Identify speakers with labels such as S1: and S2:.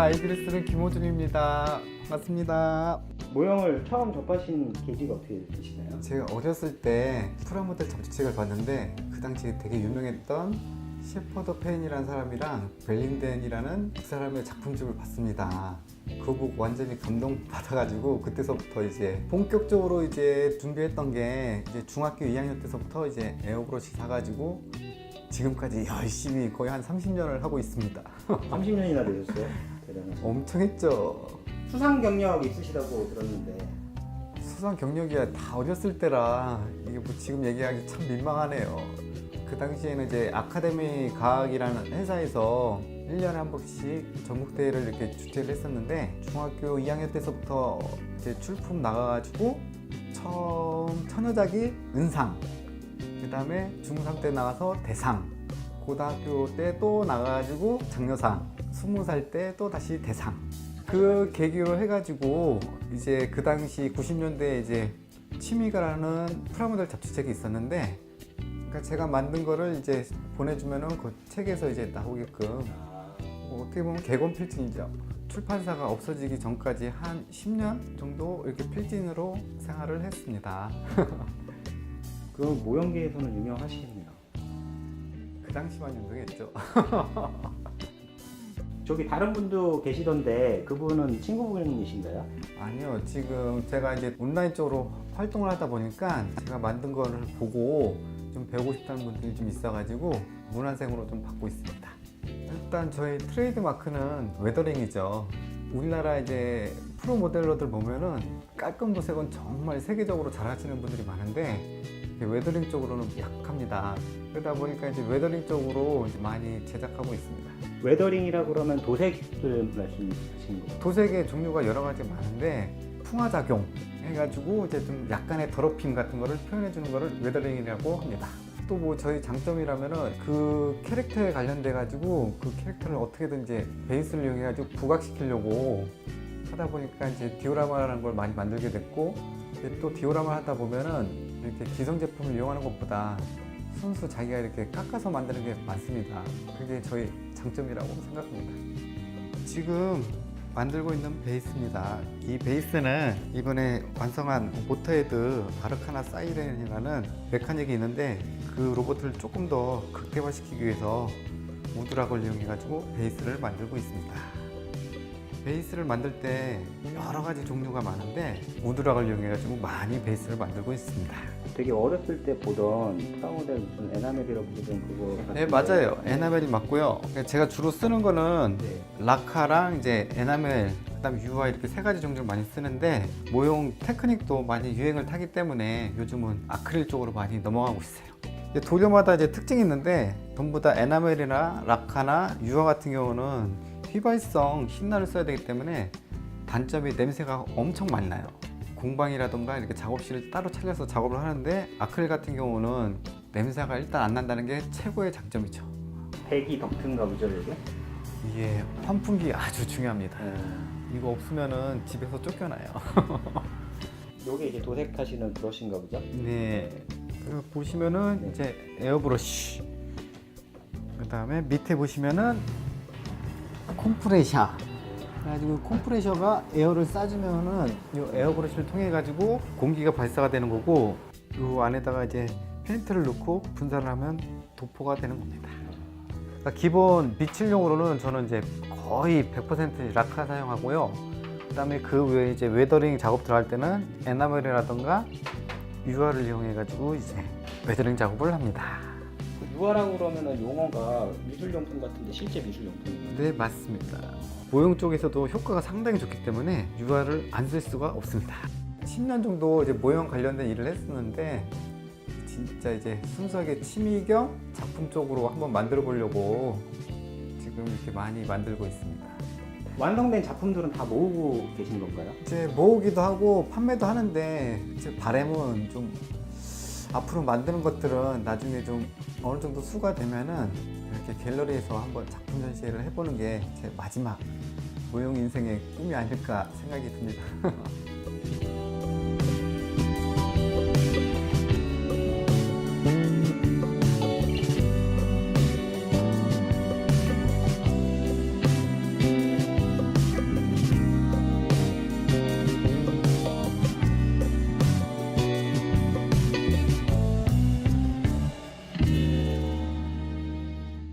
S1: 아이디를 쓰는 김호준입니다. 반갑습니다.
S2: 모형을 처음 접하신 계기가 어떻게 되시나요?
S1: 제가 어렸을 때 프라모델 잡지책을 봤는데 그 당시에 되게 유명했던 셰퍼드 페인이라는 사람이랑 벨린덴이라는 그 사람의 작품집을 봤습니다. 그거 보고 완전히 감동받아가지고 그때서부터 이제 본격적으로 이제 준비했던 게 이제 중학교 2학년 때서부터 이제 에어브러시 사가지고 지금까지 열심히 거의 한 30년을 하고 있습니다.
S2: 30년이나 되셨어요? 대단하시네.
S1: 엄청 했죠.
S2: 수상 경력 있으시다고 들었는데
S1: 수상 경력이야 다 어렸을 때라 이게 뭐 지금 얘기하기 참 민망하네요. 그 당시에는 이제 아카데미 과학이라는 회사에서 1년에 한 번씩 전국 대회를 이렇게 주최를 했었는데 중학교 2학년 때서부터 이제 출품 나가가지고 처음 처녀작이 은상 그 다음에 중3 때 나가서 대상 고등학교 때 또 나가가지고 장려상 20살 때 또 다시 대상 그 계기로 해가지고 이제 그 당시 90년대에 이제 취미가라는 프라모델 잡지책이 있었는데 그러니까 제가 만든 거를 이제 보내주면은 그 책에서 이제 나오게끔 뭐 어떻게 보면 개건 필진이죠. 출판사가 없어지기 전까지 한 10년 정도 이렇게 필진으로 생활을 했습니다.
S2: 그 모형계에서는 유명하시겠네요.
S1: 그 당시만 유명했죠.
S2: 저기 다른 분도 계시던데 그분은 친구분이신가요?
S1: 아니요, 지금 제가 이제 온라인 쪽으로 활동을 하다 보니까 제가 만든 거를 보고 좀 배우고 싶다는 분들이 좀 있어가지고 문화생으로 좀 받고 있습니다. 일단 저희 트레이드 마크는 웨더링이죠. 우리나라 이제 프로 모델러들 보면은 깔끔 도색은 정말 세계적으로 잘 하시는 분들이 많은데 웨더링 쪽으로는 약합니다. 그러다 보니까 이제 웨더링 쪽으로 이제 많이 제작하고 있습니다.
S2: 웨더링이라 그러면 도색을 말씀하시는 거예요?
S1: 도색의 종류가 여러 가지 많은데 풍화작용 해가지고 이제 좀 약간의 더럽힘 같은 거를 표현해 주는 거를 웨더링이라고 합니다. 또 뭐 저희 장점이라면은 그 캐릭터에 관련돼 가지고 그 캐릭터를 어떻게든 이제 베이스를 이용해 가지고 부각시키려고 하다 보니까 이제 디오라마라는 걸 많이 만들게 됐고 또 디오라마 하다 보면은 이렇게 기성 제품을 이용하는 것보다 순수 자기가 이렇게 깎아서 만드는 게 많습니다. 그게 저희 장점이라고 생각합니다. 지금 만들고 있는 베이스입니다. 이 베이스는 이번에 완성한 모터헤드 아르카나 사이렌이라는 메카닉이 있는데 그 로봇을 조금 더 극대화시키기 위해서 우드락을 이용해 가지고 베이스를 만들고 있습니다. 베이스를 만들 때 여러 가지 종류가 많은데 우드락을 이용해 가지고 많이 베이스를 만들고 있습니다.
S2: 되게 어렸을 때 보던 프라모델 무슨 에나멜이라고 부르던 그거
S1: 네. 맞아요. 에나멜이 맞고요. 제가 주로 쓰는 거는
S2: 네.
S1: 라카랑 이제 에나멜 그다음 UI 이렇게 세 가지 종류를 많이 쓰는데 모형 테크닉도 많이 유행을 타기 때문에 요즘은 아크릴 쪽으로 많이 넘어가고 있어요. 이제 도료마다 이제 특징이 있는데 전부 다 에나멜이나 라카나 유화 같은 경우는 휘발성 신나를 써야 되기 때문에 단점이 냄새가 엄청 많이 나요. 공방이라던가 이렇게 작업실을 따로 차려서 작업을 하는데 아크릴 같은 경우는 냄새가 일단 안 난다는 게 최고의 장점이죠.
S2: 배기 덕트인가 보죠 이게?
S1: 이게 환풍기 아주 중요합니다.
S2: 네.
S1: 이거 없으면은 집에서 쫓겨나요.
S2: 요게 이제 도색하시는 브러쉬인가 보죠?
S1: 네. 그리고 보시면은
S2: 네.
S1: 이제 에어브러쉬. 그 다음에 밑에 보시면은 콤프레셔. 그래가지고 콤프레셔가 에어를 쏴주면은 이 에어 브러쉬를 통해 가지고 공기가 발사가 되는 거고 이 안에다가 이제 페인트를 넣고 분사를 하면 도포가 되는 겁니다. 그러니까 기본 비칠용으로는 저는 이제 거의 100% 라카 사용하고요. 그다음에 그 외에 이제 웨더링 작업 들어갈 때는 에나멜이라던가 유화를 이용해 가지고 이제 웨더링 작업을 합니다.
S2: 유화라고 그러면은 용어가 미술용품 같은데 실제 미술용품
S1: 네 맞습니다. 모형 쪽에서도 효과가 상당히 좋기 때문에 유화를 안 쓸 수가 없습니다. 10년 정도 이제 모형 관련된 일을 했었는데 진짜 이제 순수하게 취미 겸 작품 쪽으로 한번 만들어 보려고 지금 이렇게 많이 만들고 있습니다.
S2: 완성된 작품들은 다 모으고 계신 건가요?
S1: 이제 모으기도 하고 판매도 하는데 제 바람은 좀 앞으로 만드는 것들은 나중에 좀 어느 정도 수가 되면은 이렇게 갤러리에서 한번 작품 전시회를 해보는 게 제 마지막 모형 인생의 꿈이 아닐까 생각이 듭니다.